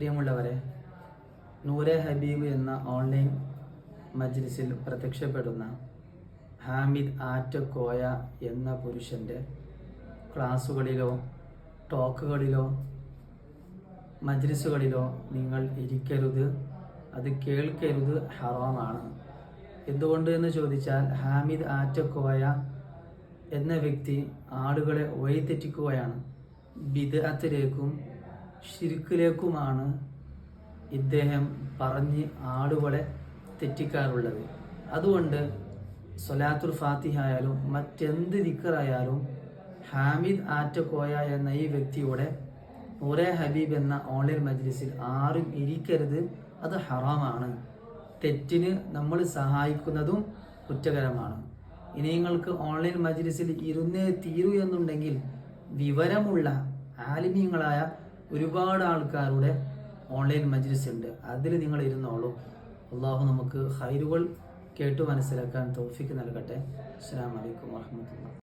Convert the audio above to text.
പ്രിയമുള്ളവരെ നൂറെ ഹബീബ് എന്ന ഓൺലൈൻ മജ്ലിസിൽ പ്രത്യക്ഷപ്പെടുന്ന ഹാമിദ് ആറ്റക്കോയ എന്ന പുരുഷന്റെ ക്ലാസ്സുകളിലോ ടോക്കുകളിലോ മജ്ലിസുകളിലോ നിങ്ങൾ ഇരിക്കരുത്. അത് കേൾക്കരുത്. ഹറാമാണ്. എന്തുകൊണ്ട് എന്ന് ചോദിച്ചാൽ ഹാമിദ് ആറ്റക്കോയ എന്ന വ്യക്തി ആളുകളെ വഴിതെറ്റിക്കുകയാണ്. ബിദഅത്തിലേക്കും ഷിർക്കിലേക്കുമാണ് ഇദ്ദേഹം പറഞ്ഞ് ആളുകളെ തെറ്റിക്കാറുള്ളത്. അതുകൊണ്ട് സൊലാത്തുൽ ഫാത്തിഹ ആയാലും മറ്റെന്ത് ദിക്കറായാലും ഹാമിദ് ആറ്റക്കോയ എന്ന ഈ വ്യക്തിയുടെ ഒരേ ഹബീബ് എന്ന ഓൺലൈൻ മജ്ലിസിൽ ആരും ഇരിക്കരുത് അത് ഹറാമാണ്. തെറ്റിന് നമ്മൾ സഹായിക്കുന്നതും കുറ്റകരമാണ്. ഇനി നിങ്ങൾക്ക് ഓൺലൈൻ മജ്ലിസിൽ ഇരുന്നേ തീരൂ എന്നുണ്ടെങ്കിൽ വിവരമുള്ള ആലിമീങ്ങളായ ഒരുപാട് ആൾക്കാരുടെ ഓൺലൈൻ മജ്ലിസ് ഉണ്ട് അതിൽ നിങ്ങൾ ഇരുന്നോളൂ. അള്ളാഹു നമുക്ക് ഹൈറുകൾ കേട്ടു മനസ്സിലാക്കാൻ തോഫിക്ക് നൽകട്ടെ. അസ്സാം വലൈക്കും വാഹമത്തുള്ള